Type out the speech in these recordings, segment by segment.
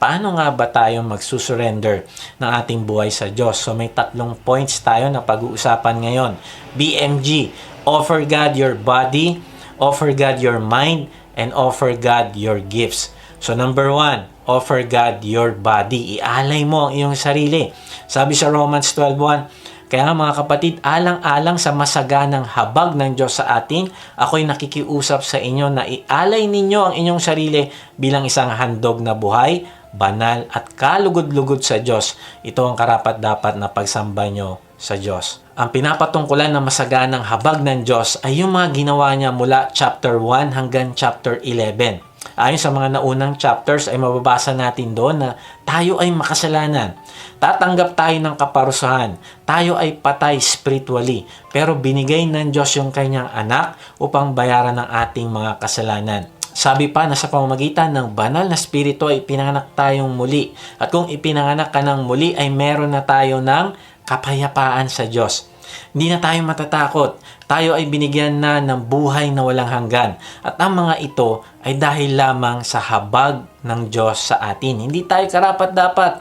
paano nga ba tayo magsusurrender ng ating buhay sa Diyos? So may tatlong points tayo na pag-uusapan ngayon. BMG, offer God your body, offer God your mind, and offer God your gifts. So number one, offer God your body. Ialay mo ang iyong sarili. Sabi sa Romans 12.1, kaya mga kapatid, alang-alang sa masaganang habag ng Diyos sa atin, ako'y nakikiusap sa inyo na ialay ninyo ang inyong sarili bilang isang handog na buhay, banal at kalugod-lugod sa Diyos. Ito ang karapat-dapat na pagsamba nyo sa Diyos. Ang pinapatungkulan ng masaganang habag ng Diyos ay yung mga ginawa niya mula chapter 1 hanggang chapter 11. Ayon sa mga naunang chapters ay mababasa natin doon na tayo ay makasalanan. Tatanggap tayo ng kaparusahan. Tayo ay patay spiritually. Pero binigay ng Diyos yung kanyang anak upang bayaran ng ating mga kasalanan. Sabi pa na sa pamamagitan ng banal na spirito ay pinanganak tayong muli. At kung ipinanganak ka ng muli ay meron na tayo ng kapayapaan sa Diyos. Hindi na tayo matatakot. Tayo ay binigyan na ng buhay na walang hanggan. At ang mga ito ay dahil lamang sa habag ng Diyos sa atin. Hindi tayo karapat dapat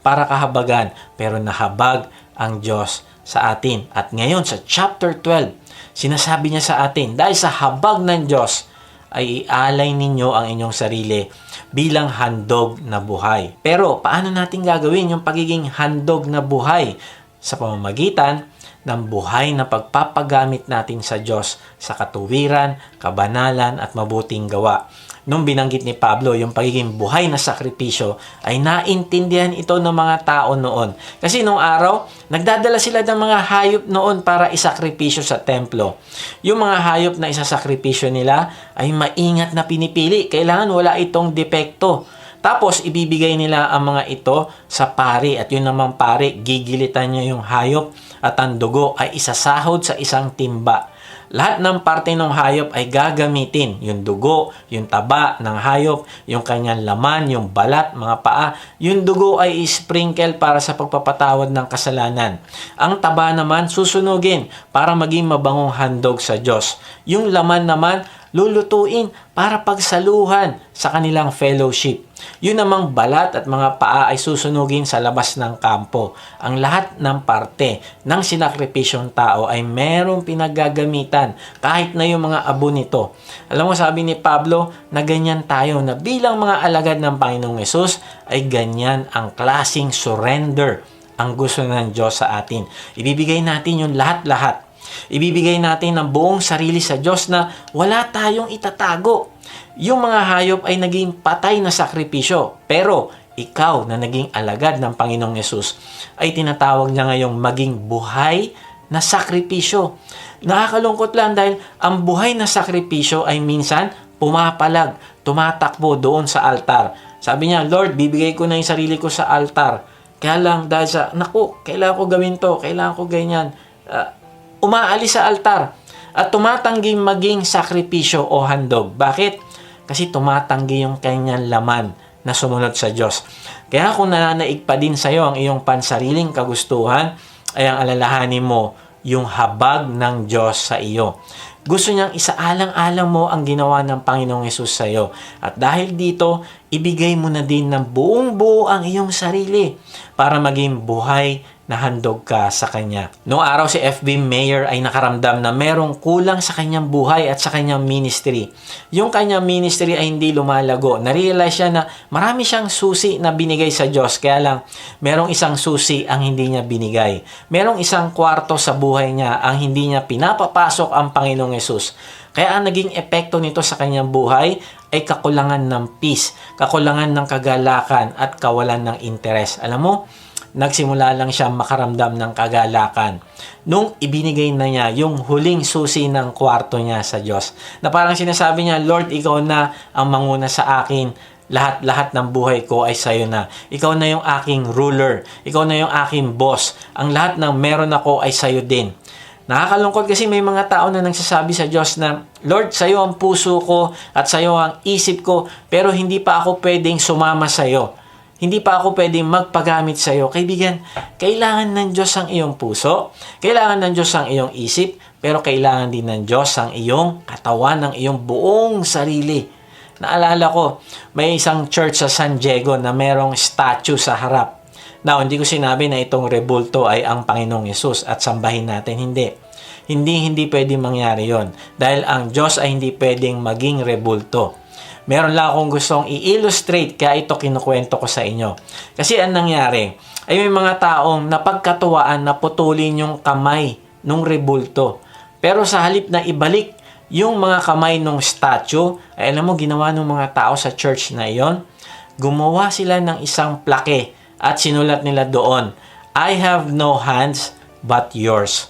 para kahabagan, pero nahabag ang Diyos sa atin. At ngayon sa chapter 12, sinasabi niya sa atin, dahil sa habag ng Diyos, ay ialay ninyo ang inyong sarili bilang handog na buhay. Pero paano natin gagawin yung pagiging handog na buhay? Sa pamamagitan ng buhay na pagpapagamit natin sa Diyos sa katuwiran, kabanalan at mabuting gawa. Nung binanggit ni Pablo yung pagiging buhay na sakripisyo ay naintindihan ito ng mga tao noon. Kasi nung araw, nagdadala sila ng mga hayop noon para isakripisyo sa templo. Yung mga hayop na isasakripisyo nila ay maingat na pinipili. Kailangan wala itong depekto. Tapos, ibibigay nila ang mga ito sa pari. At yun naman pari, gigilitan niya yung hayop at ang dugo ay isasahod sa isang timba. Lahat ng parte ng hayop ay gagamitin. Yung dugo, yung taba ng hayop, yung kanyang laman, yung balat, mga paa. Yung dugo ay sprinkle para sa pagpapatawad ng kasalanan. Ang taba naman susunugin para maging mabangong handog sa Diyos. Yung laman naman lulutuin para pagsaluhan sa kanilang fellowship. Yun namang balat at mga paa ay susunugin sa labas ng kampo. Ang lahat ng parte ng sinakripisyong tao ay merong pinaggagamitan kahit na yung mga abo nito. Alam mo sabi ni Pablo na ganyan tayo na bilang mga alagad ng Panginoong Yesus ay ganyan ang klasing surrender ang gusto ng Diyos sa atin. Ibibigay natin yung lahat-lahat Ibibigay natin ng buong sarili sa Diyos na wala tayong itatago. Yung mga hayop ay naging patay na sakripisyo. Pero ikaw na naging alagad ng Panginoong Yesus ay tinatawag niya ngayong maging buhay na sakripisyo. Nakakalungkot lang dahil ang buhay na sakripisyo ay minsan pumapalag, tumatakbo doon sa altar. Sabi niya, Lord, bibigay ko na yung sarili ko sa altar. Kaya lang dahil sa, naku, kailangan ko gawin to, kailangan ko ganyan. Uh, umaalis sa altar at tumatanggi maging sakripisyo o handog. Bakit? Kasi tumatanggi yung kanyang laman na sumunod sa Diyos. Kaya kung nananaig pa din sa iyo ang iyong pansariling kagustuhan, ay ang alalahanin mo yung habag ng Diyos sa iyo. Gusto niyang isaalang-alang mo ang ginawa ng Panginoong Yesus sa iyo. At dahil dito, ibigay mo na din ng buong buo ang iyong sarili para maging buhay na handog ka sa kanya. Noong araw si FB Mayor ay nakaramdam na merong kulang sa kanyang buhay at sa kanyang ministry. Yung kanyang ministry ay hindi lumalago. Narealize siya na marami siyang susi na binigay sa Diyos. Kaya lang, merong isang susi ang hindi niya binigay. Merong isang kwarto sa buhay niya ang hindi niya pinapapasok ang Panginoong Yesus. Kaya ang naging epekto nito sa kanyang buhay ay kakulangan ng peace, kakulangan ng kagalakan at kawalan ng interes. Alam mo, nagsimula lang siya makaramdam ng kagalakan. Nung ibinigay na niya yung huling susi ng kwarto niya sa Diyos. Na parang sinasabi niya, Lord, ikaw na ang manguna sa akin. Lahat-lahat ng buhay ko ay sa'yo na. Ikaw na yung aking ruler. Ikaw na yung aking boss. Ang lahat ng meron ako ay sa'yo din. Nakakalungkot kasi may mga tao na nagsasabi sa Diyos na, Lord, sa'yo ang puso ko at sa'yo ang isip ko, pero hindi pa ako pwedeng sumama sa'yo. Hindi pa ako pwedeng magpagamit sa iyo. Kaibigan, kailangan ng Diyos ang iyong puso, kailangan ng Diyos ang iyong isip, pero kailangan din ng Diyos ang iyong katawan, ang iyong buong sarili. Naalala ko, may isang church sa San Diego na merong statue sa harap. Now, hindi ko sinabi na itong rebulto ay ang Panginoong Yesus at sambahin natin. Hindi. Hindi, hindi pwedeng mangyari yon Dahil ang Diyos ay hindi pwedeng maging rebulto. Meron lang akong gustong i-illustrate kaya ito kinukwento ko sa inyo. Kasi ang nangyari, ay may mga taong napagkatuwaan na putulin yung kamay nung rebulto. Pero sa halip na ibalik yung mga kamay ng statue, ay alam mo, ginawa ng mga tao sa church na iyon, gumawa sila ng isang plake at sinulat nila doon, I have no hands but yours.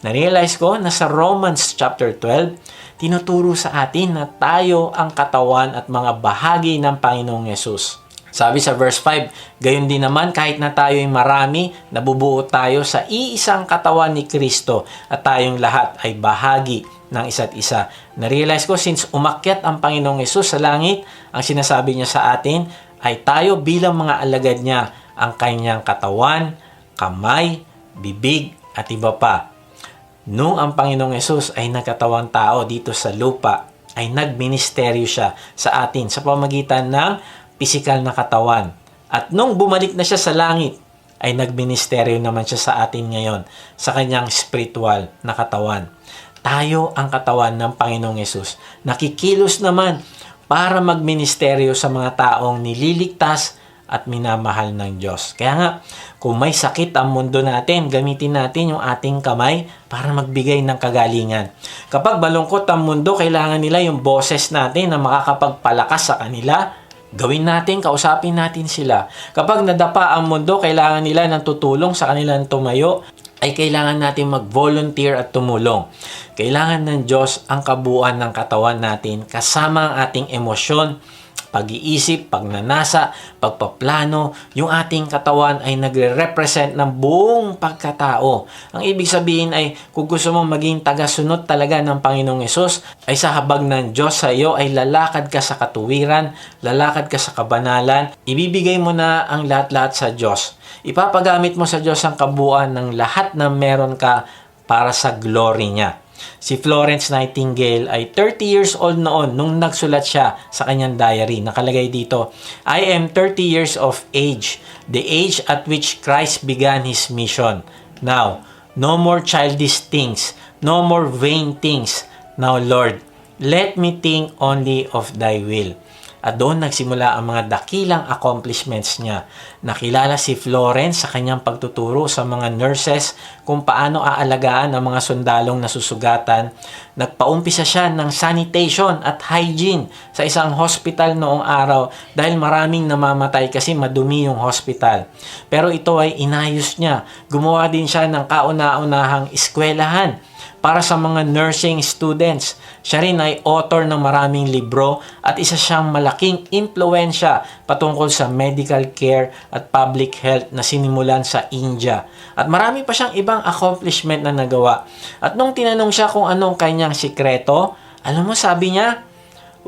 Na-realize ko na sa Romans chapter 12, tinuturo sa atin na tayo ang katawan at mga bahagi ng Panginoong Yesus. Sabi sa verse 5, gayon din naman kahit na tayo'y marami, nabubuo tayo sa iisang katawan ni Kristo at tayong lahat ay bahagi ng isa't isa. Na-realize ko since umakyat ang Panginoong Yesus sa langit, ang sinasabi niya sa atin ay tayo bilang mga alagad niya ang kanyang katawan, kamay, bibig at iba pa. Nung ang Panginoong Yesus ay nagkatawang tao dito sa lupa, ay nagministeryo siya sa atin sa pamagitan ng pisikal na katawan. At nung bumalik na siya sa langit, ay nagministeryo naman siya sa atin ngayon sa kanyang spiritual na katawan. Tayo ang katawan ng Panginoong Yesus. Nakikilos naman para magministeryo sa mga taong nililigtas at minamahal ng Diyos. Kaya nga, kung may sakit ang mundo natin, gamitin natin yung ating kamay para magbigay ng kagalingan. Kapag balungkot ang mundo, kailangan nila yung boses natin na makakapagpalakas sa kanila Gawin natin, kausapin natin sila. Kapag nadapa ang mundo, kailangan nila ng tutulong sa kanilang tumayo, ay kailangan natin mag-volunteer at tumulong. Kailangan ng Diyos ang kabuuan ng katawan natin kasama ang ating emosyon, pag-iisip, pagnanasa, pagpaplano, yung ating katawan ay nagre-represent ng buong pagkatao. Ang ibig sabihin ay kung gusto mong maging tagasunod talaga ng Panginoong Yesus, ay sa habag ng Diyos sa iyo ay lalakad ka sa katuwiran, lalakad ka sa kabanalan, ibibigay mo na ang lahat-lahat sa Diyos. Ipapagamit mo sa Diyos ang kabuuan ng lahat na meron ka para sa glory niya. Si Florence Nightingale ay 30 years old noon nung nagsulat siya sa kanyang diary. Nakalagay dito, I am 30 years of age, the age at which Christ began His mission. Now, no more childish things, no more vain things. Now, Lord, let me think only of Thy will. At doon nagsimula ang mga dakilang accomplishments niya. Nakilala si Florence sa kanyang pagtuturo sa mga nurses kung paano aalagaan ang mga sundalong nasusugatan. Nagpaumpisa siya ng sanitation at hygiene sa isang hospital noong araw dahil maraming namamatay kasi madumi yung hospital. Pero ito ay inayos niya. Gumawa din siya ng kauna-unahang eskwelahan para sa mga nursing students. Siya rin ay author ng maraming libro at isa siyang malaking impluensya patungkol sa medical care at public health na sinimulan sa India. At marami pa siyang ibang accomplishment na nagawa. At nung tinanong siya kung anong kanyang sikreto, alam mo sabi niya,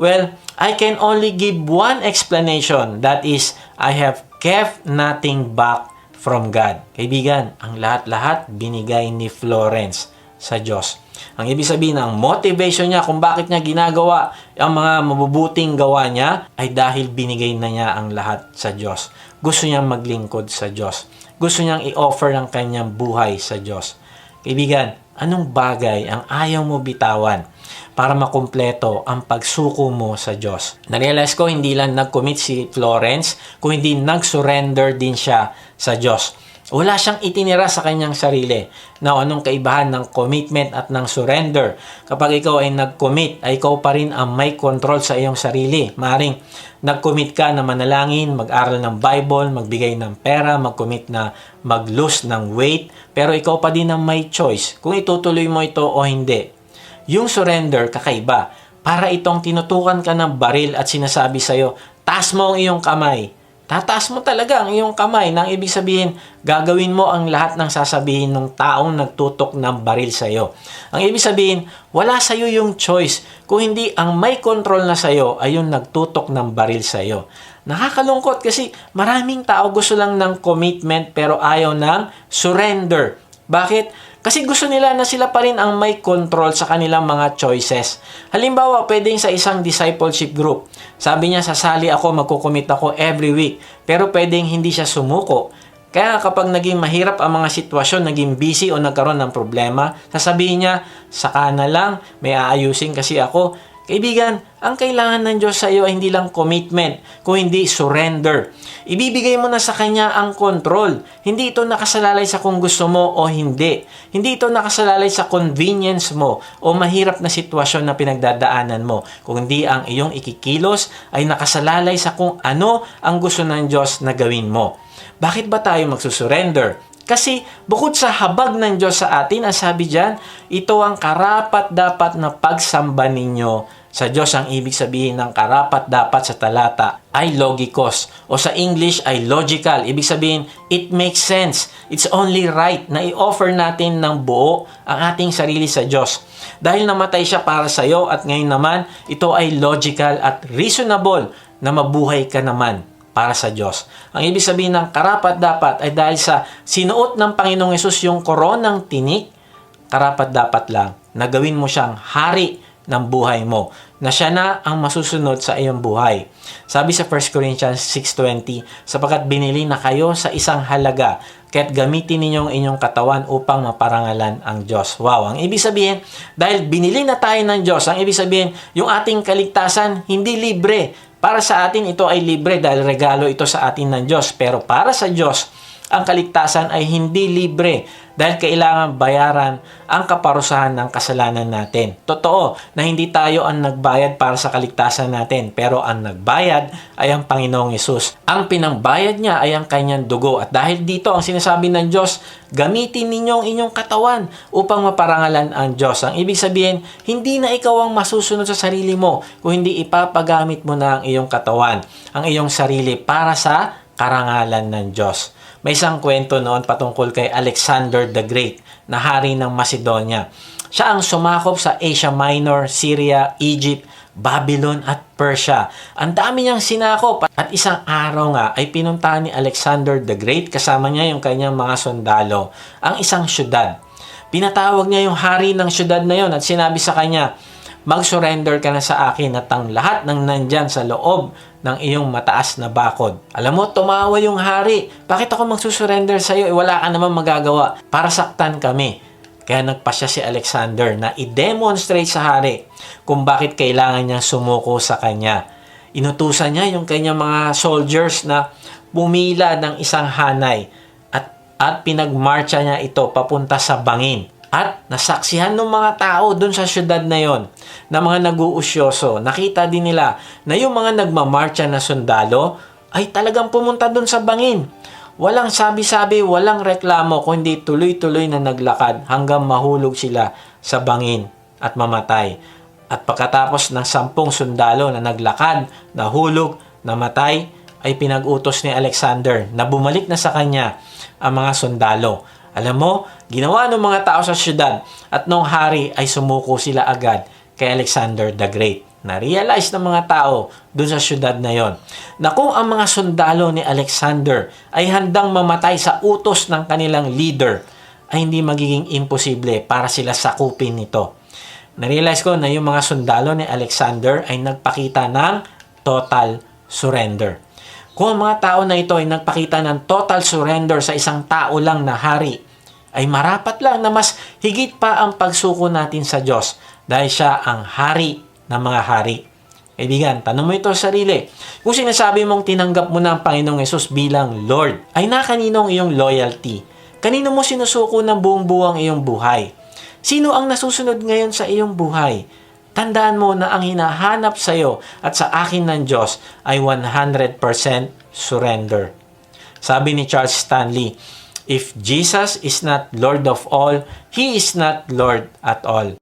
Well, I can only give one explanation. That is, I have kept nothing back from God. Kaibigan, ang lahat-lahat binigay ni Florence sa Diyos. Ang ibig sabihin ng motivation niya kung bakit niya ginagawa ang mga mabubuting gawa niya ay dahil binigay na niya ang lahat sa Diyos. Gusto niyang maglingkod sa Diyos. Gusto niyang i-offer ang kanyang buhay sa Diyos. Kaibigan, anong bagay ang ayaw mo bitawan para makumpleto ang pagsuko mo sa Diyos? Narealize ko hindi lang nag-commit si Florence, kung hindi nag-surrender din siya sa Diyos. Wala siyang itinira sa kanyang sarili. Now, anong kaibahan ng commitment at ng surrender? Kapag ikaw ay nag-commit, ay ikaw pa rin ang may control sa iyong sarili. Maring nag-commit ka na manalangin, mag-aral ng Bible, magbigay ng pera, mag-commit na mag-lose ng weight, pero ikaw pa din ang may choice kung itutuloy mo ito o hindi. Yung surrender, kakaiba. Para itong tinutukan ka ng baril at sinasabi sa'yo, taas mo ang iyong kamay Tataas mo talaga ang iyong kamay nang ibig sabihin, gagawin mo ang lahat ng sasabihin ng taong nagtutok ng baril sa iyo. Ang ibig sabihin, wala sa iyo yung choice. Kung hindi ang may control na sa iyo ay yung nagtutok ng baril sa iyo. Nakakalungkot kasi maraming tao gusto lang ng commitment pero ayaw ng surrender. Bakit? Kasi gusto nila na sila pa rin ang may control sa kanilang mga choices. Halimbawa, pwedeng sa isang discipleship group. Sabi niya, sasali ako, magkukumit ako every week. Pero pwedeng hindi siya sumuko. Kaya kapag naging mahirap ang mga sitwasyon, naging busy o nagkaroon ng problema, sasabihin niya, saka na lang, may aayusin kasi ako. Kaibigan, ang kailangan ng Diyos sa iyo ay hindi lang commitment, kung hindi surrender. Ibibigay mo na sa Kanya ang control. Hindi ito nakasalalay sa kung gusto mo o hindi. Hindi ito nakasalalay sa convenience mo o mahirap na sitwasyon na pinagdadaanan mo. Kung hindi ang iyong ikikilos ay nakasalalay sa kung ano ang gusto ng Diyos na gawin mo. Bakit ba tayo magsusurrender? Kasi bukod sa habag ng Diyos sa atin, ang sabi dyan, ito ang karapat dapat na pagsamba ninyo sa Diyos ang ibig sabihin ng karapat dapat sa talata ay logikos o sa English ay logical. Ibig sabihin, it makes sense. It's only right na i-offer natin ng buo ang ating sarili sa Diyos. Dahil namatay siya para sa iyo at ngayon naman, ito ay logical at reasonable na mabuhay ka naman para sa Diyos. Ang ibig sabihin ng karapat dapat ay dahil sa sinuot ng Panginoong Yesus yung koronang tinik, karapat dapat lang na gawin mo siyang hari ng buhay mo, na siya na ang masusunod sa iyong buhay. Sabi sa 1 Corinthians 6.20, sapagkat binili na kayo sa isang halaga, kaya't gamitin ninyong inyong katawan upang maparangalan ang Diyos. Wow! Ang ibig sabihin, dahil binili na tayo ng Diyos, ang ibig sabihin, yung ating kaligtasan, hindi libre. Para sa atin, ito ay libre dahil regalo ito sa atin ng Diyos. Pero para sa Diyos, ang kaligtasan ay hindi libre dahil kailangan bayaran ang kaparusahan ng kasalanan natin. Totoo na hindi tayo ang nagbayad para sa kaligtasan natin, pero ang nagbayad ay ang Panginoong Yesus. Ang pinangbayad niya ay ang kanyang dugo at dahil dito ang sinasabi ng Diyos, gamitin ninyo ang inyong katawan upang maparangalan ang Diyos. Ang ibig sabihin, hindi na ikaw ang masusunod sa sarili mo, kung hindi ipapagamit mo na ang iyong katawan, ang iyong sarili para sa karangalan ng Diyos. May isang kwento noon patungkol kay Alexander the Great na hari ng Macedonia. Siya ang sumakop sa Asia Minor, Syria, Egypt, Babylon at Persia. Ang dami niyang sinakop at isang araw nga ay pinuntahan ni Alexander the Great kasama niya yung kanyang mga sundalo ang isang syudad. Pinatawag niya yung hari ng syudad na yon at sinabi sa kanya, mag-surrender ka na sa akin at ang lahat ng nandyan sa loob ng iyong mataas na bakod. Alam mo, tumawa yung hari. Bakit ako magsusurrender sa iyo? Eh, wala ka naman magagawa. Para saktan kami. Kaya nagpasya si Alexander na i-demonstrate sa hari kung bakit kailangan niyang sumuko sa kanya. Inutusan niya yung kanyang mga soldiers na pumila ng isang hanay at, at pinagmarcha niya ito papunta sa bangin. At nasaksihan ng mga tao doon sa syudad na yon na mga nag-uusyoso. Nakita din nila na yung mga nagmamarcha na sundalo ay talagang pumunta doon sa bangin. Walang sabi-sabi, walang reklamo, kundi tuloy-tuloy na naglakad hanggang mahulog sila sa bangin at mamatay. At pagkatapos ng sampung sundalo na naglakad, nahulog, namatay, ay pinag-utos ni Alexander na bumalik na sa kanya ang mga sundalo. Alam mo, ginawa ng mga tao sa syudad at nung hari ay sumuko sila agad kay Alexander the Great. Na-realize ng mga tao dun sa syudad na yon na kung ang mga sundalo ni Alexander ay handang mamatay sa utos ng kanilang leader, ay hindi magiging imposible para sila sakupin nito. Na-realize ko na yung mga sundalo ni Alexander ay nagpakita ng total surrender. Kung ang mga tao na ito ay nagpakita ng total surrender sa isang tao lang na hari, ay marapat lang na mas higit pa ang pagsuko natin sa Diyos dahil siya ang hari ng mga hari. Kaibigan, tanong mo ito sa sarili. Kung sinasabi mong tinanggap mo na ang Panginoong Yesus bilang Lord, ay nakaninong iyong loyalty? Kanino mo sinusuko ng buong buwang iyong buhay? Sino ang nasusunod ngayon sa iyong buhay? Tandaan mo na ang hinahanap sa iyo at sa akin ng Diyos ay 100% surrender. Sabi ni Charles Stanley, If Jesus is not Lord of all, He is not Lord at all.